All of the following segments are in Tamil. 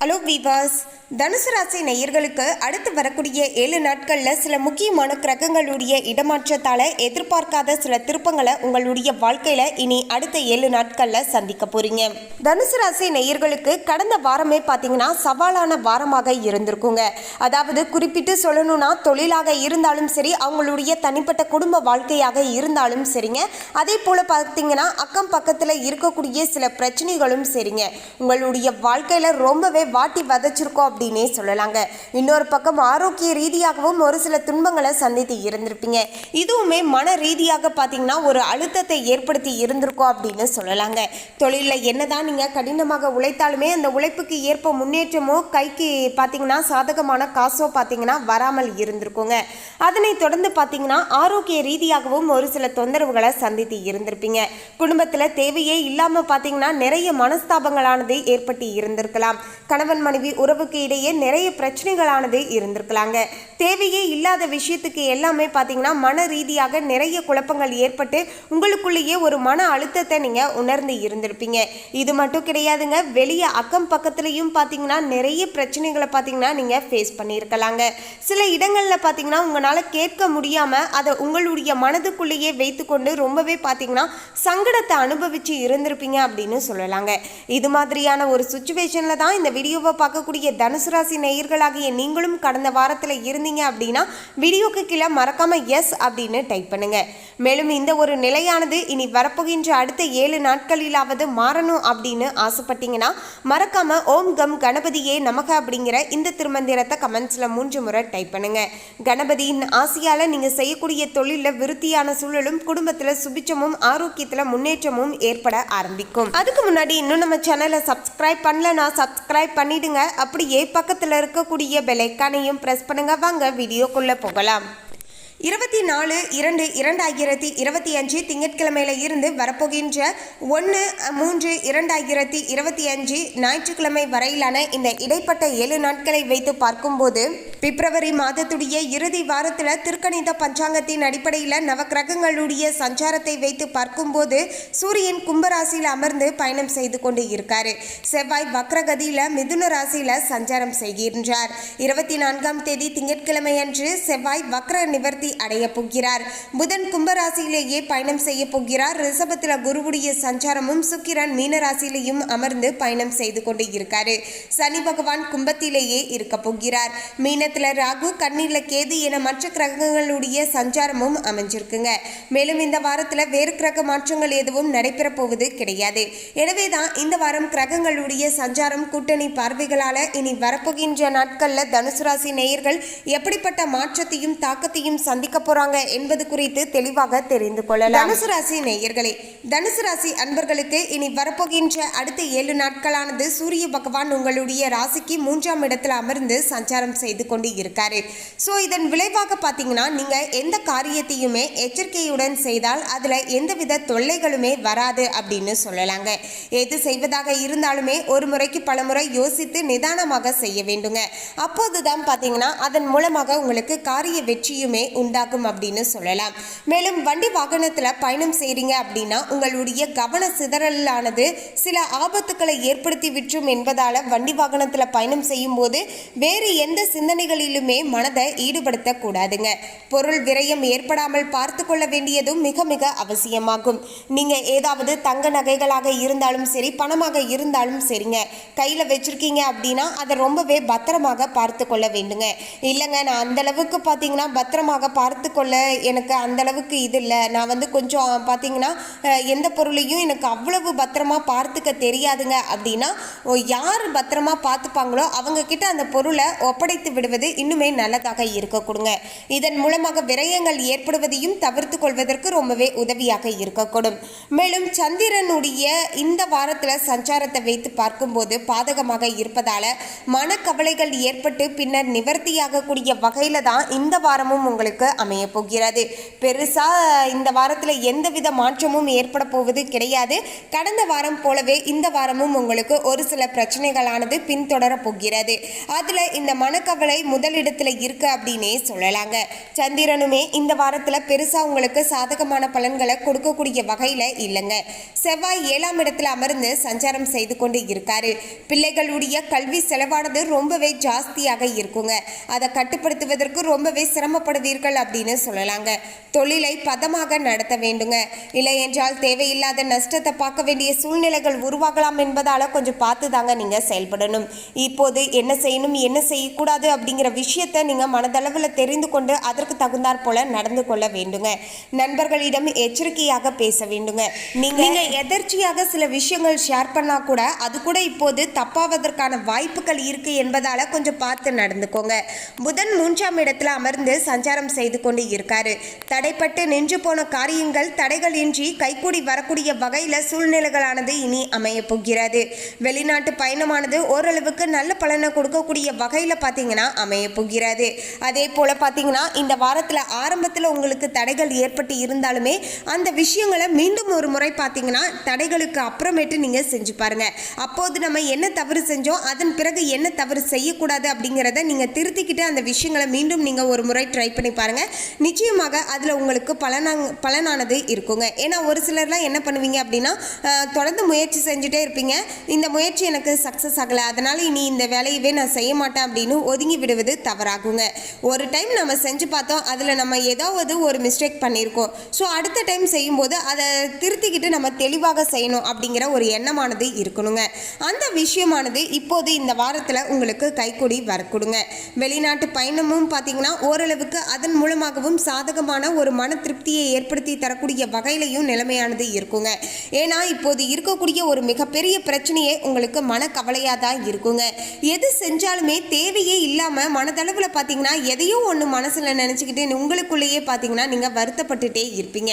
ஹலோ விவாஸ் தனுசு ராசி நேயர்களுக்கு அடுத்து வரக்கூடிய ஏழு நாட்களில் சில முக்கியமான கிரகங்களுடைய இடமாற்றத்தால் எதிர்பார்க்காத சில திருப்பங்களை உங்களுடைய வாழ்க்கையில் இனி அடுத்த ஏழு நாட்களில் சந்திக்க போகிறீங்க தனுசு ராசி நேயர்களுக்கு கடந்த வாரமே பார்த்தீங்கன்னா சவாலான வாரமாக இருந்திருக்குங்க. அதாவது குறிப்பிட்டு சொல்லணும்னா தொழிலாக இருந்தாலும் சரி அவங்களுடைய தனிப்பட்ட குடும்ப வாழ்க்கையாக இருந்தாலும் சரிங்க. அதே போல் பார்த்தீங்கன்னா அக்கம் பக்கத்தில் இருக்கக்கூடிய சில பிரச்சனைகளும் சரிங்க. உங்களுடைய வாழ்க்கையில் ரொம்பவே வாட்டி வதச்சிருக்கோம் அப்படின்னே சொல்லலாங்க. இன்னொரு பக்கம் ஆரோக்கிய ரீதியாகவும் ஒரு சில துன்பங்களை சந்தித்து இருந்திருப்பீங்க. இதுவுமே மன ரீதியாக பார்த்தீங்கன்னா ஒரு அழுத்தத்தை ஏற்படுத்தி இருந்திருக்கோம் அப்படின்னு சொல்லலாங்க. தொழிலில் என்னதான் நீங்கள் கடினமாக உழைத்தாலுமே அந்த உழைப்புக்கு ஏற்ப முன்னேற்றமோ கைக்கு பார்த்தீங்கன்னா சாதகமான காசோ பார்த்தீங்கன்னா வராமல் இருந்திருக்குங்க. அதனை தொடர்ந்து பார்த்தீங்கன்னா ஆரோக்கிய ரீதியாகவும் ஒரு சில தொந்தரவுகளை சந்தித்து இருந்திருப்பீங்க. குடும்பத்தில் தேவையே இல்லாமல் பார்த்தீங்கன்னா நிறைய மனஸ்தாபங்களானது ஏற்பட்டு இருந்திருக்கலாம். கணவன் மனைவி உறவுக்கு இடையே நிறைய பிரச்சனைகளானது இருந்திருக்கலாங்க. தேவையே இல்லாத விஷயத்துக்கு எல்லாமே பார்த்தீங்கன்னா மன ரீதியாக நிறைய குழப்பங்கள் ஏற்பட்டு உங்களுக்குள்ளேயே ஒரு மன அழுத்தத்தை நீங்கள் உணர்ந்து இருந்திருப்பீங்க. இது மட்டும் கிடையாதுங்க வெளியே அக்கம் பக்கத்துலேயும் பார்த்தீங்கன்னா நிறைய பிரச்சனைகளை பார்த்தீங்கன்னா நீங்கள் ஃபேஸ் பண்ணியிருக்கலாங்க. சில இடங்களில் பார்த்தீங்கன்னா உங்களால் கேட்க முடியாமல் அதை உங்களுடைய மனதுக்குள்ளேயே வைத்துக்கொண்டு ரொம்பவே பார்த்தீங்கன்னா சங்கடத்தை அனுபவித்து இருந்திருப்பீங்க அப்படின்னு சொல்லலாங்க. இது மாதிரியான ஒரு சுச்சுவேஷனில் தான் இந்த வீடியோவை பார்க்கக்கூடிய தனுசு ராசி நேயர்களாகிய நீங்களும் கடந்த வாரத்தில் இருந்தீங்க அப்படின்னா வீடியோக்கு கீழே மறக்காம எஸ் அப்படின்னு டைப் பண்ணுங்க. மேலும் இந்த ஒரு நிலையானது இனி வரப்போகின்ற அடுத்த ஏழு நாட்களிலாவது மாறணும் அப்படின்னு ஆசைப்பட்டீங்கன்னா மறக்காம ஓம் கம் கணபதியே நமக அப்படிங்கிற இந்த திருமந்திரத்தை கமெண்ட்ஸில் மூன்று முறை டைப் பண்ணுங்க. கணபதியின் ஆசையால் நீங்கள் செய்யக்கூடிய தொழிலில் விருத்தியான சூழலும் குடும்பத்தில் சுபிச்சமும் ஆரோக்கியத்தில் முன்னேற்றமும் ஏற்பட ஆரம்பிக்கும். அதுக்கு முன்னாடி இன்னும் நம்ம சேனலை சப்ஸ்கிரைப் பண்ணலனா சப்ஸ்கிரைப் பண்ணிடுங்க. அப்படியே பக்கத்தில் இருக்கக்கூடிய பெலைக்கானையும் ப்ரெஸ் பண்ணுங்க. வாங்க வீடியோக்குள்ளே போகலாம். இருபத்தி நாலு இரண்டு இரண்டாயிரத்தி இருபத்தி அஞ்சு திங்கட்கிழமையில இருந்து வரப்போகின்ற ஒன்று மூன்று இரண்டாயிரத்தி இருபத்தி அஞ்சு ஞாயிற்றுக்கிழமை வரையிலான இந்த இடைப்பட்ட ஏழு நாட்களை வைத்து பார்க்கும்போது பிப்ரவரி மாதத்துடைய இறுதி வாரத்தில் திருக்கணித பஞ்சாங்கத்தின் அடிப்படையில் நவக்கிரகங்களுடைய சஞ்சாரத்தை வைத்து பார்க்கும்போது சூரியன் கும்பராசியில் அமர்ந்து பயணம் செய்து கொண்டு இருக்காரு. செவ்வாய் வக்ரகதியில் மிதுன ராசியில் சஞ்சாரம் செய்கின்றார். இருபத்தி நான்காம் தேதி திங்கட்கிழமை அன்று செவ்வாய் வக்ர நிவர்த்தி அடைய போகிறார். புதன் கும்பராசியிலேயே பயணம் செய்ய போகிறார். ரிஷபத்தில் குருவுடைய சஞ்சாரமும் சுக்கிரன் மீனராசியிலையும் அமர்ந்து பயணம் செய்து கொண்டு இருக்காரு. சனி பகவான் கும்பத்திலேயே இருக்க போகிறார். மீனத்தில் ராகு கண்ணில கேது என மற்ற கிரகங்களுடைய சஞ்சாரமும் அமைஞ்சிருக்குங்க. மேலும் இந்த வாரத்தில் வேறு கிரக மாற்றங்கள் எதுவும் நடைபெற போவது கிடையாது. எனவே தான் இந்த வாரம் கிரகங்களுடைய சஞ்சாரம் கூட்டணி பார்வைகளால் இனி வரப்போகின்ற நாட்களில் தனுசு ராசி நேயர்கள் எப்படிப்பட்ட மாற்றத்தையும் தாக்கத்தையும் சந்திக்க போறாங்க என்பது குறித்து தெளிவாக தெரிந்து கொள்ளலாம். தனுசு ராசி நேயர்களே தனுசு ராசி அன்பர்களுக்கு இனி வரப்போகின்ற அடுத்த ஏழு நாட்களானது சூரிய பகவான் உங்களுடைய ராசிக்கு மூன்றாம் இடத்துல அமர்ந்து சஞ்சாரம் செய்து கொண்டு இருக்காரு. ஸோ இதன் விளைவாக பார்த்தீங்கன்னா நீங்க எந்த காரியத்தையுமே எச்சரிக்கையுடன் செய்தால் அதுல எந்தவித தொல்லைகளுமே வராது அப்படின்னு சொல்லலாங்க. எது செய்வதாக இருந்தாலுமே ஒரு முறைக்கு பல முறை யோசித்து நிதானமாக செய்ய வேண்டுங்க. அப்போதுதான் பார்த்தீங்கன்னா அதன் மூலமாக உங்களுக்கு காரிய வெற்றியுமே உண்டாகும் அப்படின்னு சொல்லலாம். மேலும் வண்டி வாகனத்தில் பயணம் செய்கிறீங்க அப்படின்னா உங்களுடைய கவன சிதறலானது சில ஆபத்துக்களை ஏற்படுத்தி விற்றும் என்பதால் வண்டி வாகனத்தில் பயணம் செய்யும் போது வேறு எந்த சிந்தனைகளிலுமே மனதை ஈடுபடுத்தக்கூடாதுங்க. பொருள் விரயம் ஏற்படாமல் பார்த்து கொள்ள வேண்டியதும் மிக மிக அவசியமாகும். நீங்கள் ஏதாவது தங்க நகைகளாக இருந்தாலும் சரி பணமாக இருந்தாலும் சரிங்க. கையில் வச்சிருக்கீங்க அப்படின்னா அதை ரொம்பவே பத்திரமாக பார்த்து கொள்ள வேண்டுங்க. இல்லைங்க நான் அந்த அளவுக்கு பார்த்தீங்கன்னா பத்திரமாக பார்த்து கொள்ள எனக்கு அந்த அளவுக்கு இது இல்லை. நான் வந்து கொஞ்சம் பார்த்தீங்கன்னா எந்த பொருளையும் எனக்கு அவ்வளவு பத்திரமா பார்த்துக்க தெரியாதுங்க. அப்படின்னா யார் பத்திரமா பார்த்துப்பாங்களோ அவங்கக்கிட்ட அந்த பொருளை ஒப்படைத்து விடுவது இன்னுமே நல்லதாக இருக்க கொடுங்க. இதன் மூலமாக விரயங்கள் ஏற்படுவதையும் தவிர்த்து கொள்வதற்கு ரொம்பவே உதவியாக இருக்கக்கூடும் மேலும் சந்திரனுடைய இந்த வாரத்தில் சஞ்சாரத்தை வைத்து பார்க்கும்போது பாதகமாக இருப்பதால் மனக்கவலைகள் ஏற்பட்டு பின்னர் நிவர்த்தியாகக்கூடிய வகையில் தான் இந்த வாரமும் உங்களுக்கு உங்களுக்கு அமைய போகிறது. பெருசா இந்த வாரத்தில் எந்தவித மாற்றமும் ஏற்பட போவது கிடையாது. கடந்த வாரம் போலவே இந்த வாரமும் உங்களுக்கு ஒரு சில பிரச்சனைகளானது பின்தொடர போகிறது. அதுல இந்த மனக்கவலை முதலிடத்துல இருக்கு அப்படின்னே சொல்லலாங்க. சந்திரனுமே இந்த வாரத்துல பெருசா உங்களுக்கு சாதகமான பலன்களை கொடுக்கக்கூடிய வகையில இல்லைங்க. செவ்வாய் ஏழாம் இடத்துல அமர்ந்து சஞ்சாரம் செய்து கொண்டு இருக்காரு. பிள்ளைகளுடைய கல்வி செலவானது ரொம்பவே ஜாஸ்தியாக இருக்குங்க. அதை கட்டுப்படுத்துவதற்கு ரொம்பவே சிரமப்படுவீர்கள் அப்படின்னு சொல்லலாங்க. தொழிலை பதமாக நடத்த வேண்டுங்க. இல்லை என்றால் தேவையில்லாத நஷ்டத்தை பார்க்க வேண்டிய சூழ்நிலைகள் உருவாகலாம் என்பதால கொஞ்சம் பார்த்து தாங்க நீங்க செயல்படணும். இப்போது என்ன செய்யணும் என்ன செய்யக்கூடாது அப்படிங்கிற விஷயத்தை நீங்க மனதளவில் தெரிந்து கொண்டு அதற்கு தகுந்தாற் போல நடந்து கொள்ள வேண்டுங்க. நண்பர்களிடம் எச்சரிக்கையாக பேச வேண்டுங்க. நீங்க நீங்க எதர்ச்சியாக சில விஷயங்கள் ஷேர் பண்ணா கூட அது கூட இப்போது தப்பாவதற்கான வாய்ப்புகள் இருக்கு என்பதால கொஞ்சம் பார்த்து நடந்துக்கோங்க. புதன் மூன்றாம் இடத்துல அமர்ந்து சஞ்சாரம் செய்து கொண்டு இருக்காரு. தடைப்பட்டு நின்று போன காரியங்கள் தடைகள் இன்றி கைகூடி வரக்கூடிய வகையில சூழ்நிலைகளானது இனி அமைய போகிறது. வெளிநாட்டு பயணமானது ஓரளவுக்கு நல்ல பலனை கொடுக்கக்கூடிய வகையில் பாத்தீங்கன்னா அமைய போகிறது. அதே போல பாத்தீங்கன்னா இந்த வாரத்துல ஆரம்பத்துல உங்களுக்கு தடைகள் ஏற்பட்டு இருந்தாலுமே அந்த விஷயங்களை மீண்டும் ஒரு முறை பார்த்தீங்கன்னா தடைகளுக்கு அப்புறமேட்டு நீங்க செஞ்சு பாருங்க. அப்போது நம்ம என்ன தவறு செஞ்சோம் அதன் பிறகு என்ன தவறு செய்யக்கூடாது அப்படிங்கிறத நீங்க திருத்திக்கிட்டு அந்த விஷயங்களை மீண்டும் நீங்க ஒரு முறை ட்ரை பண்ணி பாருங்க. நிச்சயமாக அதில் உங்களுக்கு பலனாங் பலனானது இருக்குங்க. ஏன்னா ஒரு சிலர்லாம் என்ன பண்ணுவீங்க அப்படின்னா தொடர்ந்து முயற்சி செஞ்சுட்டே இருப்பீங்க. இந்த முயற்சி எனக்கு சக்ஸஸ் ஆகலை. அதனால இனி இந்த வேலையவே நான் செய்ய மாட்டேன் அப்படின்னு ஒதுங்கி விடுவது தவறாகுங்க. ஒரு டைம் நம்ம செஞ்சு பார்த்தோம். அதில் நம்ம ஏதாவது ஒரு மிஸ்டேக் பண்ணியிருக்கோம். ஸோ அடுத்த டைம் செய்யும்போது அதை திருத்திக்கிட்டு நம்ம தெளிவாக செய்யணும் அப்படிங்கிற ஒரு எண்ணமானது இருக்கணுங்க. அந்த விஷயமானது இப்போது இந்த வாரத்தில் உங்களுக்கு கைக்கூடி வரக்கூடுங்க. வெளிநாட்டு பயணமும் பார்த்தீங்கன்னா ஓரளவுக்கு அதன் மூலமாகவும் சாதகமான ஒரு மன திருப்தியை ஏற்படுத்தி தரக்கூடிய வகையிலையும் நிலைமையானது இருக்குங்க. ஏன்னா இப்போது இருக்கக்கூடிய ஒரு மிகப்பெரிய பிரச்சனையே உங்களுக்கு மனக்கவலையாக தான் இருக்குங்க. எது செஞ்சாலுமே தேவையே இல்லாமல் மனதளவில் பார்த்தீங்கன்னா எதையோ ஒன்று மனசில் நினச்சிக்கிட்டு உங்களுக்குள்ளேயே பார்த்தீங்கன்னா நீங்கள் வருத்தப்பட்டுட்டே இருப்பீங்க.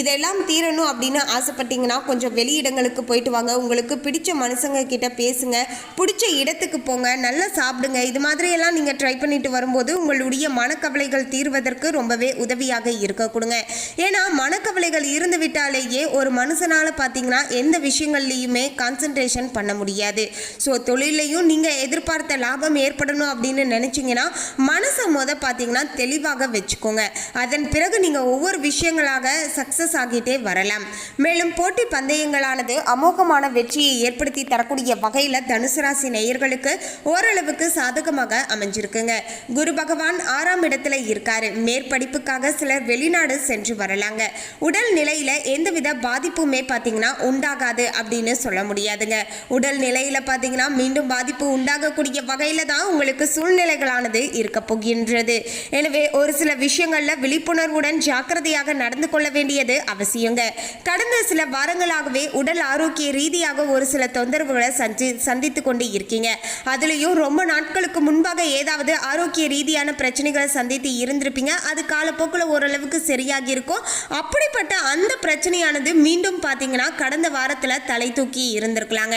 இதெல்லாம் தீரணும் அப்படின்னு ஆசைப்பட்டீங்கன்னா கொஞ்சம் வெளியிடங்களுக்கு போயிட்டு வாங்க. உங்களுக்கு பிடிச்ச மனுஷங்க கிட்ட பேசுங்க. பிடிச்ச இடத்துக்கு போங்க. நல்லா சாப்பிடுங்க. இது மாதிரியெல்லாம் நீங்கள் ட்ரை பண்ணிட்டு வரும்போது உங்களுடைய மனக்கவலைகள் தீர்வதற்கு ரொம்பவே உதவியாக இருக்க கொடுங்க. ஏன்னா மனக்கவலைகள் இருந்து விட்டாலேயே ஒரு மனுஷனால் பார்த்தீங்கன்னா எந்த விஷயங்கள்லையுமே கான்சன்ட்ரேஷன் பண்ண முடியாது. ஸோ தொழிலையும் நீங்கள் எதிர்பார்த்த லாபம் ஏற்படணும் அப்படின்னு நினச்சிங்கன்னா மனசை முத பார்த்தீங்கன்னா தெளிவாக வச்சுக்கோங்க. அதன் பிறகு நீங்கள் ஒவ்வொரு விஷயங்களாக சக்ஸஸ் ஆகிட்டே வரலாம். மேலும் போட்டி பந்தயங்களானது அமோகமான வெற்றியை ஏற்படுத்தி தரக்கூடிய வகையில் தனுசு ராசி நேயர்களுக்கு ஓரளவுக்கு சாதகமாக அமைஞ்சிருக்குங்க. குரு பகவான் ஆறாம் இடத்துல இருக்காரு. மேற்படிப்புக்காக சிலர் வெளிநாடு சென்று வரலாங்க. உடல் நிலையில எந்தவித பாதிப்புமே பார்த்தீங்கன்னா உண்டாகாது அப்படின்னு சொல்ல முடியாதுங்க. உடல் நிலையில பார்த்தீங்கன்னா மீண்டும் பாதிப்பு உண்டாகக்கூடிய வகையில தான் உங்களுக்கு சூழ்நிலைகளானது இருக்க போகின்றது. எனவே ஒரு சில விஷயங்களில் விழிப்புணர்வுடன் ஜாக்கிரதையாக நடந்து கொள்ள வேண்டியது அவசியங்க. கடந்த சில வாரங்களாகவே உடல் ஆரோக்கிய ரீதியாக ஒரு சில தொந்தரவுகளை சந்தி சந்தித்து கொண்டு இருக்கீங்க. அதுலேயும் ரொம்ப நாட்களுக்கு முன்பாக ஏதாவது ஆரோக்கிய ரீதியான பிரச்சனைகளை சந்தித்து இருந்திருப்பீங்க. அது காலப்போக்கில் ஓரளவுக்கு சரியாகி இருக்கும் அப்படிப்பட்ட அந்த பிரச்சனையானது மீண்டும் பார்த்தீங்கன்னா கடந்த வாரத்தில் தலை தூக்கி இருந்திருக்கலாங்க.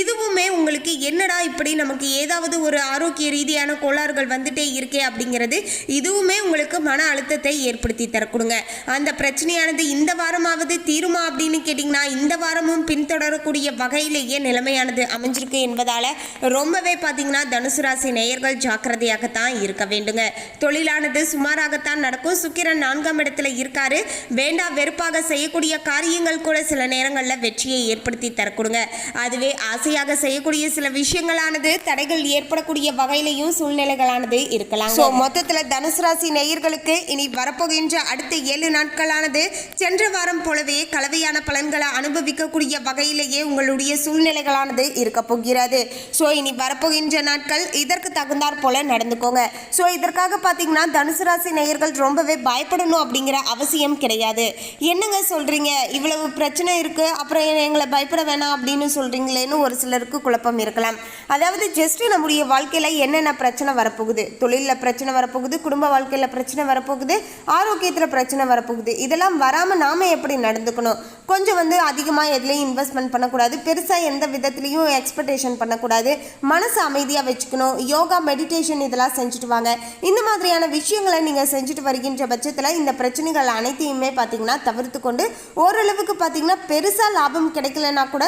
இதுவுமே உங்களுக்கு என்னடா இப்படி நமக்கு ஏதாவது ஒரு ஆரோக்கிய ரீதியான கோளாறுகள் வந்துட்டே இருக்கே அப்படிங்கிறது இதுவுமே உங்களுக்கு மன அழுத்தத்தை ஏற்படுத்தி தரக்கூடுங்க. அந்த பிரச்சனையானது இந்த வாரமாவது தீருமா அப்படின்னு கேட்டிங்கன்னா இந்த வாரமும் பின்தொடரக்கூடிய வகையிலேயே நிலைமையானது அமைஞ்சிருக்கு என்பதால் ரொம்பவே பார்த்தீங்கன்னா தனுசு ராசி நேயர்கள் ஜாக்கிரதையாகத்தான் இருக்க வேண்டுங்க. தொழிலானது சுமாராக சுமாராகத்தான் நடக்கும். சுக்கிரன் நான்காம் இடத்துல இருக்காரு. வேண்டா வெறுப்பாக செய்யக்கூடிய காரியங்கள் கூட சில நேரங்களில் வெற்றியை ஏற்படுத்தி தரக்கூடுங்க. அதுவே ஆசையாக செய்யக்கூடிய சில விஷயங்களானது தடைகள் ஏற்படக்கூடிய வகையிலையும் சூழ்நிலைகளானது இருக்கலாம். ஸோ மொத்தத்தில் தனுசு ராசி நேயர்களுக்கு இனி வரப்போகின்ற அடுத்த ஏழு நாட்களானது சென்ற வாரம் போலவே கலவையான பலன்களை அனுபவிக்கக்கூடிய வகையிலேயே உங்களுடைய சூழ்நிலைகளானது இருக்க போகிறது. ஸோ இனி வரப்போகின்ற நாட்கள் இதற்கு தகுந்தாற் போல நடந்துக்கோங்க. ஸோ இதற்காக பார்த்தீங்கன்னா தனுசு ராசி நேயர்கள் ரொம்பவே பயப்படணும் அப்படிங்கிற அவசியம் கிடையாது. என்னங்க சொல்றீங்க? இவ்வளவு பிரச்சனை இருக்குது அப்புறம் எங்களை பயப்பட வேணாம் அப்படின்னு சொல்கிறீங்களேன்னு ஒரு சிலருக்கு குழப்பம் இருக்கலாம். அதாவது ஜஸ்ட்டு நம்முடைய வாழ்க்கையில் என்னென்ன பிரச்சனை வரப்போகுது? தொழிலில் பிரச்சனை வரப்போகுது குடும்ப வாழ்க்கையில் பிரச்சனை வரப்போகுது ஆரோக்கியத்தில் பிரச்சனை வரப்போகுது. இதெல்லாம் வராமல் நாம எப்படி நடந்துக்கணும்? கொஞ்சம் வந்து அதிகமாக எதுலேயும் இன்வெஸ்ட்மெண்ட் பண்ணக்கூடாது பெருசாக எந்த விதத்துலேயும் எக்ஸ்பெக்டேஷன் பண்ணக்கூடாது. மனசு அமைதியாக வச்சுக்கணும். யோகா மெடிடேஷன் இதெல்லாம் செஞ்சுட்டு வாங்க. இந்த மாதிரியான விஷயங்களை நீங்கள் செஞ்சுட்டு வருகின்ற பட்சத்தில் இந்த பிரச்சனைகள் அனைத்தையுமே பார்த்தீங்கன்னா தவிர்த்து கொண்டு ஓரளவுக்கு பார்த்தீங்கன்னா பெருசாக லாபம் கிடைக்கலனா கூட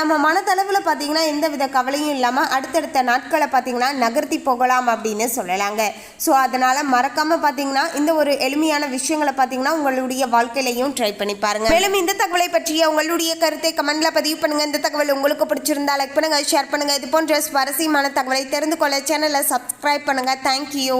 நம்ம மனதளவில் பார்த்தீங்கன்னா எந்த வித கவலையும் இல்லாமல் அடுத்தடுத்த நாட்களை பார்த்தீங்கன்னா நகர்த்தி போகலாம் அப்படின்னு சொல்லலாங்க. ஸோ அதனால் மறக்காமல் பார்த்தீங்கன்னா இந்த ஒரு எளிமையான விஷயங்களை பார்த்தீங்கன்னா உங்களுடைய வாழ்க்கையிலையும் ட்ரை பண்ணி பாருங்கள் மேலும் இந்த தகவலை பற்றிய உங்களுடைய கருத்தை கமெண்ட்ல பதிவு பண்ணுங்கள் இந்த தகவல் உங்களுக்கு பிடிச்சிருந்தா லைக் பண்ணுங்கள் ஷேர் பண்ணுங்க. இது போன்ற சுவாரஸ்யமான தகவலை தெரிந்து கொள்ள சேனலை சப்ஸ்கிரைப் பண்ணுங்க. தேங்க்யூ